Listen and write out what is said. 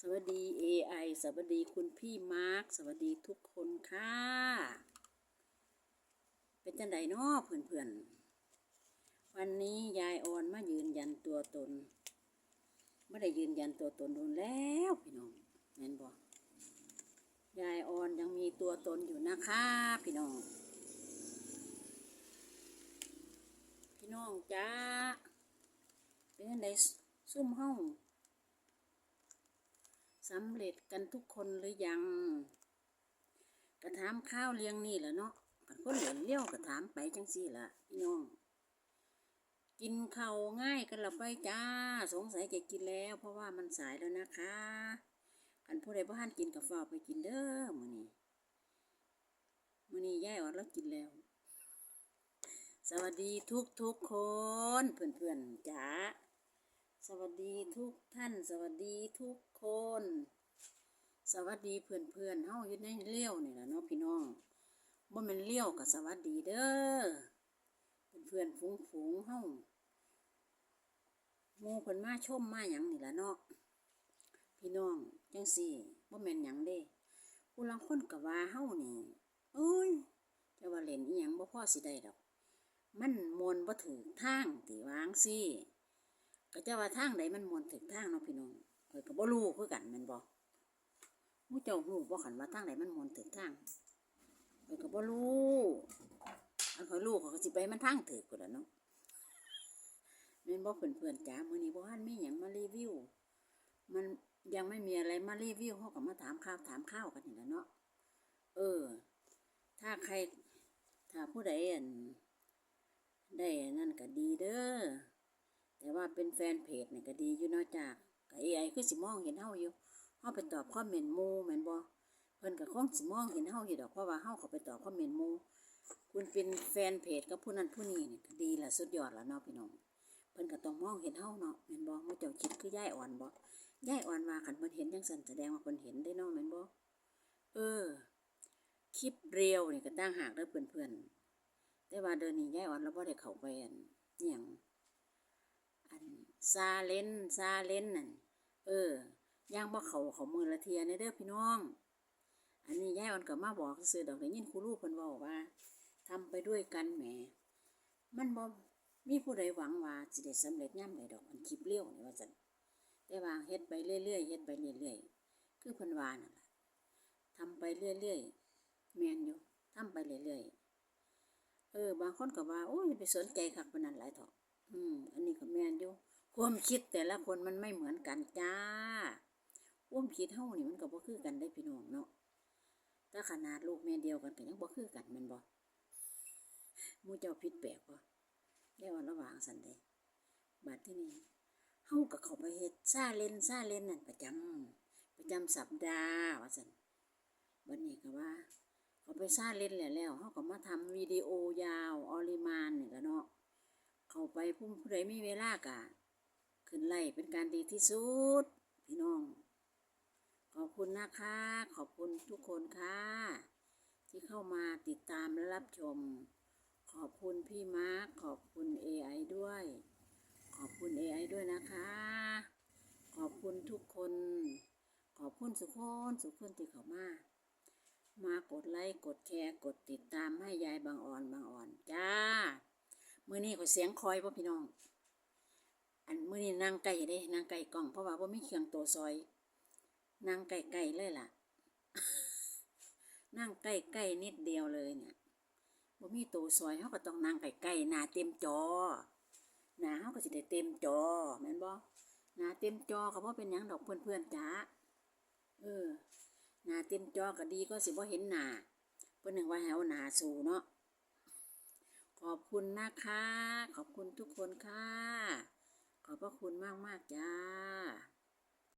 สวัสดี AI สวัสดีคุณพี่มาร์ค สวัสดีทุกคนค่ะ เป็นจังไดเนาะเพื่อนๆ วันนี้ยายออนมายืนยันตัวตนไม่ได้ยืนยันตัวตนโดนแล้วพี่น้องแม่นบอกยายออนยังมีตัวตนอยู่นะคะพี่น้อง พี่น้องจ้าเป็นจังไดซุ่มห้อง สำเร็จกันทุกคนหรือยัง กระถามข้าวเลี้ยงนี่แหละเนาะกันคนเหลือเลี้ยวกระถามไปจังสี่ละพี่น้อง กินข้าวง่ายกันละไปจ้า สงสัยจะกินแล้ว เพราะว่ามันสายแล้วนะคะกันผู้ใดบ่ทันกินกับฝ้าไปกินเด้อมื้อนี้มื้อนี้ยายออดแล้วกินแล้ว สวัสดีทุกทุกคนเพื่อนๆจ๋า สวัสดีทุกท่านสวัสดีทุกคน สวัสดีเพื่อนๆเฮาอยู่ในเลี้ยวนี่แหละเนาะพี่น้องบ่แม่นเลี้ยวกับสวัสดีเด้อเพื่อนๆฝูงเฮาหมู่เพิ่นมาชมมาหยังนี่แหละเนาะพี่น้องจังซี่บ่แม่นหยังเด้ผู้ลางคนก็ว่าเฮานี่เอ้ยจะว่าเล่นอีหยังบ่พอสิได้ดอก มันมวนบ่ถือทางติวางสิ ก็จะว่าทางใดมันมวนถือทางเนาะพี่น้องเอ้ยก็บ่รู้คือกันม่นบ่มู้เจ้าฮู้บ่คันว่าทางใดมันมวนถือทางเอ้ยก็บ่รู้อันข่อยรู้เขาก็สิไปมันทางถือกูนล่ะเนาะแม่นบ่เพื่อนๆจ๋ามื้อนี้บ่ทันมีหยังมารีวิว มันยังไม่มีอะไรมารีวิวเฮาก็มาถามข่าวถามข้าวกันนี่แหละเนาะเออ ถ้าใครถ้าผู้ใดอันได้นั่นก็ดีเด้อ แต่ว่าเป็นแฟนเพจเนี่ยก็ดีอยู่นาะจ้าก็เอไอคือสิมองเห็นเฮาอยู่เฮาไปตอบคอมเมนต์มูแม่นบ่เพิ่นก็คงสิมองเห็นเฮาอยู่ดอกเพราะว่าเฮาเขาไปตอบคอมเมนต์มูคุณเป็นแฟนเพจกับผู้นั้นผู้นี้นี่ก็ดีละสุดยอดละเนาะพี่น้องเพิ่นก็ต้องมองเห็นเฮาเนาะแม่นบ่มื้อเจ้าคิดคือย่ายอ่อนบ่ย่ายอ่อนว่าคันเพิ่นเห็นจังซั่นแสดงว่าเพิ่นเห็นได้เนาะแม่นบ่เออคลิปเรียวนี่ก็ต่างหากเด้อเพื่อนๆแต่ว่าเดินนี่ยายอ่อนเราบ่ได้เข้าไปอันอหย่าง อันซาเลนซาเลนนั่นเออย่างบ่เขาเขามือละเทียในเด้อพี่น้อง อันนี้ยายอ่อนก็มาบอกซื่อดอกได้ยินครูรูเพิ่นเว้าว่าทำไปด้วยกันแหม มันบ่มีผู้ใดหวังว่าสิได้สำเร็จย่ำใดดอกอันคลิปเลี้ยวนี่ว่าซั่นแต่ว่าเฮ็ดไปเรื่อยๆเฮ็ดไปเรื่อยๆคือเพิ่นว่านั่นล่ะทำไปเรื่อยๆแม่นอยู่ทำไปเรื่อยๆเออบางคนก็ว่าโอ้ยไปสนใจคักปานนั้นหลายเถอะ อืม อันนี้ก็แม่นอยู่ความคิดแต่ละคนมันไม่เหมือนกันจ้าความคิดเฮานี่มันก็บ่คือกันได้พี่น้องเนาะถ้าขนาดลูกแม่เดียวกันก็ยังบ่คือกันม่นบ่มู่เจ้าผิดแปลกบ่ได้ว่าระหว่างสันเดบัดที่นี่เฮาก็เข้าไปเฮ็ดซาเล่นซาเล่นนั่นประจำประจำสัปดาห์ว่าซั่นบัดนี้ก็ว่า เขาไปซาเล่นแล้วแล้วเขาก็มาทำวิดีโอยาวออริมานนี่แหละเนาะ เขาไปผู้ผู้ใดมีเวลากะขึ้นไล่เป็นการดีที่สุด พี่น้อง ขอบคุณนะคะ ขอบคุณทุกคนค่ะ ที่เข้ามาติดตามและรับชม ขอบคุณพี่มาร์คขอบคุณ AI ด้วย ขอบคุณ AI ด้วยนะคะ ขอบคุณทุกคน ขอบคุณสุกคนสุกคนที่เข้ามามากดไลค์ กดแชร์ กดติดตามให้ยายบางอ่อนบางอ่อนจ้า มื่อนี้ก็เสียงคอยพ่อพี่น้อง อันมื่อนี้นางไก่เด้นางไก่กล่องเพราะว่าบ่มีเครื่องตัวซอยนางไก่ไก่เลยล่ะนั่งใกล้ใกล้นิดเดียวเลยเนี่ยบ่มีตัวซอยเขาก็ต้องนั่งใกล้ๆหน้าเต็มจอหน้าเขาก็สิได้เต็มจอแม่นบ่หน้าเต็มจอก็บ่เป็นหยังดอกเพื่อนๆจ้าเออหน้าเต็มจอก็ดีก็สิบ่เห็นหน้าเพิ่นนึงว่าให้เอาหน้าสู่เนาะ ขอบคุณนะคะ ขอบคุณทุกคนค่ะ ขอบพระคุณมาก ๆ จ้า